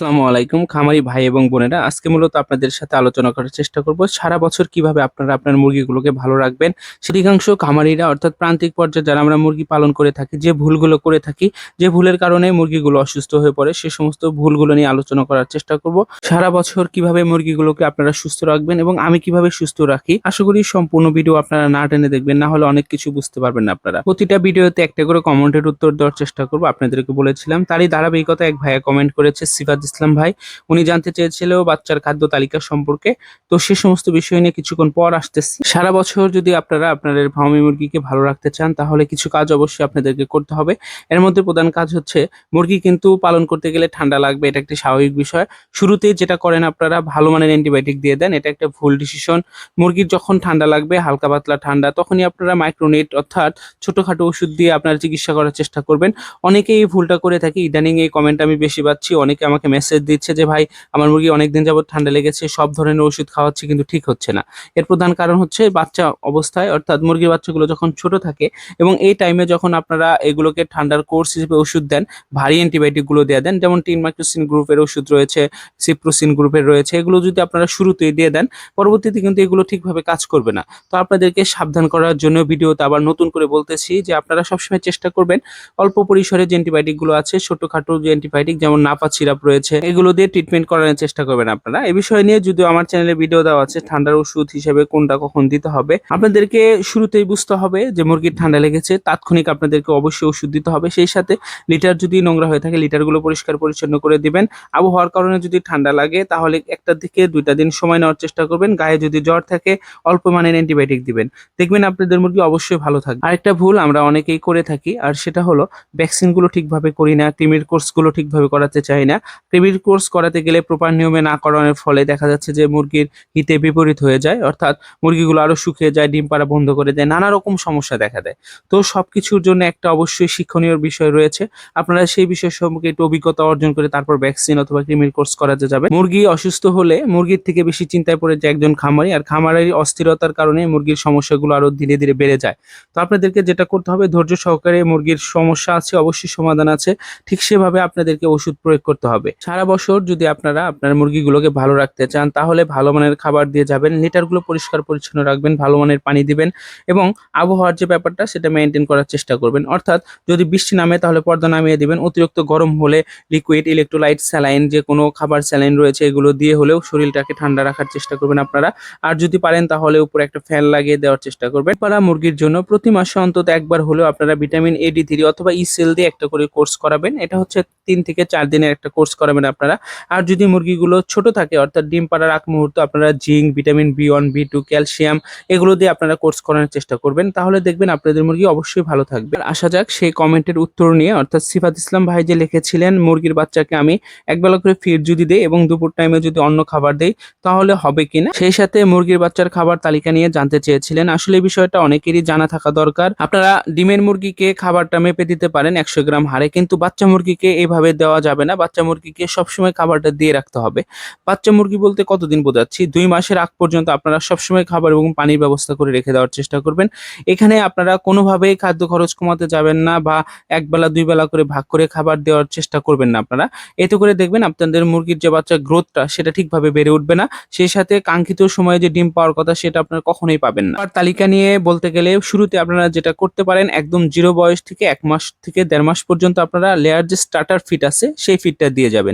আসসালামু আলাইকুম, খামারি ভাই এবং বোনেরা। আজকে মূলত আপনাদের সাথে আলোচনা করার চেষ্টা করব, সারা বছর কীভাবে আপনারা আপনার মুরগিগুলোকে ভালো রাখবেন। অধিকাংশ খামারিরা অর্থাৎ প্রান্তিক পর্যায়ে যারা আমরা মুরগি পালন করে থাকি, যে ভুলগুলো করে থাকি, যে ভুলের কারণে মুরগিগুলো অসুস্থ হয়ে পড়ে, সে সমস্ত ভুলগুলো নিয়ে আলোচনা করার চেষ্টা করব। সারা বছর কীভাবে মুরগিগুলোকে আপনারা সুস্থ রাখবেন এবং আমি কীভাবে সুস্থ রাখি, আশা করি সম্পূর্ণ ভিডিও আপনারা না টেনে দেখবেন, না হলে অনেক কিছু বুঝতে পারবেন না আপনারা। প্রতিটা ভিডিওতে একটা করে কমেন্টের উত্তর দেওয়ার চেষ্টা করব, আপনাদেরকে বলেছিলাম। তারই ধারাবাহিকতা এক ভাইয়া কমেন্ট করেছে, সিফাত ইসলাম ভাই, উনি জানতে চেয়েছিল বাচ্চার খাদ্য তালিকা সম্পর্কে। তো সে সমস্ত বিষয় নিয়ে কিছুক্ষণ পর আসতেছি। সারা বছর যদি আপনারা আপনাদের ফার্মি মুরগিকে ভালো রাখতে চান, তাহলে কিছু কাজ অবশ্যই আপনাদেরকে করতে হবে। এর মধ্যে প্রধান কাজ হচ্ছে, মুরগি কিন্তু পালন করতে গেলে ঠান্ডা লাগবে, এটা একটি স্বাভাবিক বিষয়। শুরুতেই যেটা করেন আপনারা, ভালো মানের অ্যান্টিবায়োটিক দিয়ে দেন, এটা একটা ভুল ডিসিশন মুরগির যখন ঠান্ডা লাগবে, হালকা পাতলা ঠান্ডা, তখনই আপনারা মাইক্রোনেট অর্থাৎ ছোটখাটো ওষুধ দিয়ে আপনারা চিকিৎসা করার চেষ্টা করবেন। অনেকেই ভুলটা করে থাকি, ইদানিং এই কমেন্ট আমি বেশি পাচ্ছি, অনেকে আমাকে মেসেজ দিচ্ছে যে, ভাই, আমার মুরগি অনেকদিন যাবত ঠান্ডা লেগেছে, সব ধরনের ওষুধ খাওয়াচ্ছি, কিন্তু ঠিক হচ্ছে না। এর প্রধান কারণ হচ্ছে বাচ্চা অবস্থায়, অর্থাৎ মুরগির বাচ্চাগুলো যখন ছোট থাকে এবং এই টাইমে যখন আপনারা এগুলোকে ঠান্ডার কোর্স হিসেবে ওষুধ দেন, ভারী অ্যান্টিবায়োটিকগুলো দিয়ে দেন, যেমন টিন মাইক্রোসিন গ্রুপের ওষুধ রয়েছে সিপ্রোসিন গ্রুপের রয়েছে, এগুলো যদি আপনারা শুরুতেই দিয়ে দেন, পরবর্তীতে কিন্তু এগুলো ঠিকভাবে কাজ করবে না। তো আপনাদেরকে সাবধান করার জন্য ভিডিওতে আবার নতুন করে বলতেছি যে, আপনারা সবসময় চেষ্টা করবেন, অল্প পরিসরে যে অ্যান্টিবায়োটিকগুলো আছে, ছোটখাটো যে অ্যান্টিবায়োটিক যেমন নাপা সিরাপ রয়েছে এগুলো দিয়ে ট্রিটমেন্ট করানোর চেষ্টা করবেন আপনারা। এই বিষয় নিয়ে যদিও আমার চ্যানেলে ভিডিও দেওয়া আছে, ঠান্ডার ওষুধ হিসেবে কোনটা কখন দিতে হবে, আপনাদেরকে শুরুতেই বুঝতে হবে যে মুরগির ঠান্ডা লেগেছে, তাৎক্ষণিক আপনাদেরকে অবশ্যই ওষুধ দিতে হবে। সেই সাথে লিটার যদি নোংরা হয়ে থাকে লিটারগুলো পরিষ্কার পরিচ্ছন্ন করে দিবেন। আবহাওয়ার কারণে যদি ঠান্ডা লাগে, তাহলে একটা থেকে দুইটা দিন সময় নেওয়ার চেষ্টা করবেন। গায়ে যদি জ্বর থাকে, অল্প মানের অ্যান্টিবায়োটিক দিবেন। দেখবেন আপনাদের মুরগি অবশ্যই ভালো থাকবে। আরেকটা ভুল আমরা অনেকেই করে থাকি, আর সেটা হলো ভ্যাকসিনগুলো ঠিকভাবে করি না ক্রিমির কোর্সগুলো ঠিকভাবে করাতে চাই না। ক্রিমির কোর্স করাতে গেলে প্রপার নিয়মে না করানোর ফলে দেখা যাচ্ছে যে মুরগির হিতে বিপরীত হয়ে যায়, অর্থাৎ মুরগিগুলো আরও শুকিয়ে যায়, ডিম পাড়া বন্ধ করে দেয়, নানা রকম সমস্যা দেখা দেয়। তো সবকিছুর জন্য একটা অবশ্যই শিক্ষণীয় বিষয় রয়েছে। আপনারা সেই বিষয় সম্পর্কে একটু অভিজ্ঞতা অর্জন করে তারপর ভ্যাকসিন অথবা ক্রিমির কোর্স করাতে যাবে মুরগি অসুস্থ হলে মুরগির থেকে বেশি চিন্তায় পড়ে যায় একজন খামারি, আর খামারের অস্থিরতার কারণে মুরগির সমস্যাগুলো আরও ধীরে ধীরে বেড়ে যায়। তো আপনাদেরকে যেটা করতে হবে, ধৈর্য সহকারে মুরগির সমস্যা আছে, অবশ্যই সমাধান আছে। ঠিক সেভাবে আপনাদেরকে ওষুধ প্রয়োগ করতে হবে। সারা বছর যদি আপনারা আপনার মুরগিগুলোকে ভালো রাখতে চান, তাহলে ভালো মানের খাবার দিয়ে যাবেন, লিটারগুলো পরিষ্কার পরিচ্ছন্ন রাখবেন, ভালো মানের পানি দিবেন এবং আবহাওয়ার যে ব্যাপারটা সেটা মেনটেন করার চেষ্টা করবেন। অর্থাৎ যদি বৃষ্টি নামে তাহলে পর্দা নামিয়ে দিবেন, অতিরিক্ত গরম হলে লিকুইড ইলেকট্রোলাইট স্যালাইন যে কোনো খাবার স্যালাইন রয়েছে এগুলো দিয়ে হলেও শরীরটাকে ঠান্ডা রাখার চেষ্টা করবেন আপনারা। আর যদি পারেন তাহলে উপরে একটা ফ্যান লাগিয়ে দেওয়ার চেষ্টা করবেন। পারা মুরগির জন্য প্রতি মাসে অন্তত একবার হলেও আপনারা ভিটামিন এ ডি থ্রি অথবা ই সেল দিয়ে একটা করে কোর্স করাবেন। এটা হচ্ছে তিন থেকে চার দিনের একটা কোর্স করাবেন আপনারা। আর যদি মুরগিগুলো ছোট থাকে, অর্থাৎ ডিম পাড়ার আগ মুহূর্ত আপনারা zinc, vitamin B one, B two, calcium এগুলো দিয়ে আপনারা কোর্স করানোর চেষ্টা করবেন। তাহলে দেখবেন আপনাদের মুরগি অবশ্যই ভালো থাকবে। আসা যাক সেই কমেন্টের উত্তর নিয়ে, অর্থাৎ সিফাত ইসলাম ভাই যে লিখেছিলেন, মুরগির বাচ্চাকে আমি একবেলা করে ফিড যদি দেই এবং দুপুর টাইমে যদি অন্য খাবার দেই, তাহলে হবে কিনা সেই সাথে মুরগির বাচ্চার খাবার তালিকা নিয়ে জানতে চেয়েছিলেন। আসলে বিষয়টা অনেকেরই জানা থাকা দরকার। আপনারা ডিমের মুরগিকে খাবারটা মেপে দিতে পারেন একশো গ্রাম হারে, কিন্তু বাচ্চা মুরগিকে এইভাবে দেওয়া যাবে না। বাচ্চা মুরগিকে সবসময় খাবারটা দিয়ে রাখতে হবে। বাচ্চা মুরগি বলতে কতদিন বোঝাচ্ছি? দুই মাসের আগ পর্যন্ত আপনারা সবসময় খাবার এবং পানির ব্যবস্থা করে রেখে দেওয়ার চেষ্টা করবেন। এখানে আপনারা কোনোভাবেই খাদ্য খরচ কমাতে যাবেন না বা এক বেলা দুই বেলা করে ভাগ করে খাবার দেওয়ার চেষ্টা করবেন না আপনারা। এতে করে দেখবেন আপনাদের মুরগির যে বাচ্চার গ্রোথটা, সেটা ঠিকভাবে বেড়ে উঠবে না। সেই সাথে কাঙ্ক্ষিত সময়ে যে ডিম পাওয়ার কথা, সেটা আপনারা কখনোই পাবেন না। আর তালিকা নিয়ে বলতে গেলে শুরুতে আপনারা যেটা করতে পারেন, একদম জিরো বয়স থেকে এক মাস থেকে দেড় মাস পর্যন্ত আপনারা লেয়ার যে স্টার্টার ফিট আছে, সেই ফিটটা দিয়ে যাবেন।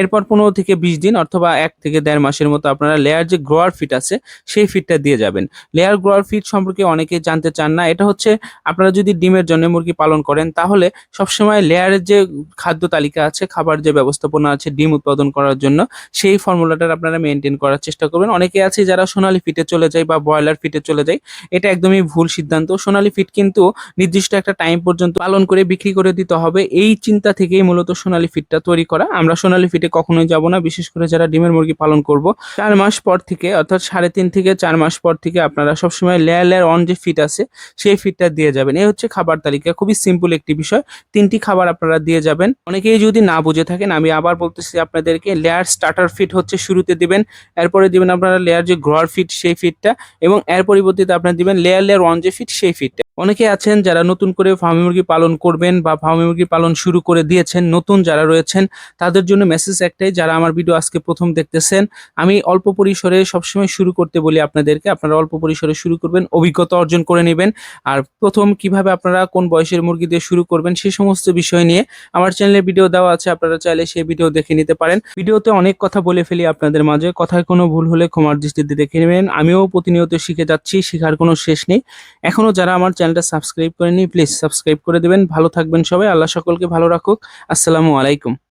এরপর পনেরো থেকে বিশ দিন অথবা এক থেকে দেড় মাসের মতো আপনারা লেয়ার যে গ্রোয়ার ফিট আছে, সেই ফিটটা দিয়ে যাবেন। লেয়ার গ্রোয়ার ফিট সম্পর্কে অনেকে জানতে চান না। এটা হচ্ছে আপনারা যদি ডিমের জন্য মুরগি পালন করেন, তাহলে সবসময় লেয়ারের যে খাদ্য তালিকা আছে, খাবার যে ব্যবস্থাপনা আছে, ডিম উৎপাদন করার জন্য, সেই ফর্মুলাটার আপনারা মেনটেন করার চেষ্টা করবেন। অনেকে আছে যারা সোনালী ফিটে চলে যায় বা ব্রয়লার ফিটে চলে যায়। এটা একদমই ভুল সিদ্ধান্ত। সোনালী ফিট কিন্তু নির্দিষ্ট একটা টাইম পর্যন্ত পালন করে বিক্রি করে দিতে হবে। এই চিন্তা থেকেই মূলত সোনালী ফিটটা তৈরি করা। আমরা সোনালী ফিটে কখনোই যাব না। বিশেষ করে যারা ডিমের মুরগি পালন করব, চার মাস পর থেকে, অর্থাৎ সাড়ে তিন থেকে চার মাস পর থেকে আপনারা সবসময় লেয়ার লেয়ার অন যে ফিট আছে, সেই ফিটটা দিয়ে যাবেন। এই হচ্ছে খাবার তালিকা। খুবই সিম্পল একটি বিষয়। তিনটি খাবার আপনারা দিয়ে যাবেন। অনেকেই যদি না বুঝে থাকেন, আমি আবার বলতেছি আপনাদেরকে লেয়ার স্টার্টার ফিট হচ্ছে শুরুতে দিবেন, এরপরে দিবেন আপনারা লেয়ার যে গ্রোয়ার ফিট সেই ফিটটা এবং এর পরিবর্তিতে আপনারা দিবেন লেয়ার লেয়ার ওয়ান যে ফিট সেই ফিটটা অনেকে আছেন যারা নতুন করে ফার্মি মুরগি পালন করবেন বা ফার্মি মুরগি পালন শুরু করে দিয়েছেন, নতুন যারা রয়েছেন, তাদের তাদের জন্য মেসেজ একটাই, যারা আমার ভিডিও আজকে প্রথম দেখতেছেন, আমি অল্প পরিসরে সবসময় শুরু করতে বলি আপনাদেরকে। আপনারা অল্প পরিসরে শুরু করবেন, অভিজ্ঞতা অর্জন করে নেবেন। আর প্রথম কীভাবে আপনারা কোন বয়সের মুরগি দিয়ে শুরু করবেন সেই সমস্ত বিষয় নিয়ে আমার চ্যানেলে ভিডিও দেওয়া আছে, আপনারা চাইলে সেই ভিডিও দেখে নিতে পারেন। ভিডিওতে অনেক কথা বলে ফেলি আপনাদের মাঝে, কথায় কোনো ভুল হলে ক্ষমার দৃষ্টিতে দেখে নেবেন। আমিও প্রতিনিয়ত শিখে যাচ্ছি, শেখার কোনো শেষ নেই। এখনও যারা আমার চ্যানেলটা সাবস্ক্রাইব করেনি প্লিজ সাবস্ক্রাইব করে দেবেন। ভালো থাকবেন সবাই, আল্লাহ সকলকে ভালো রাখুক। আসসালামু আলাইকুম।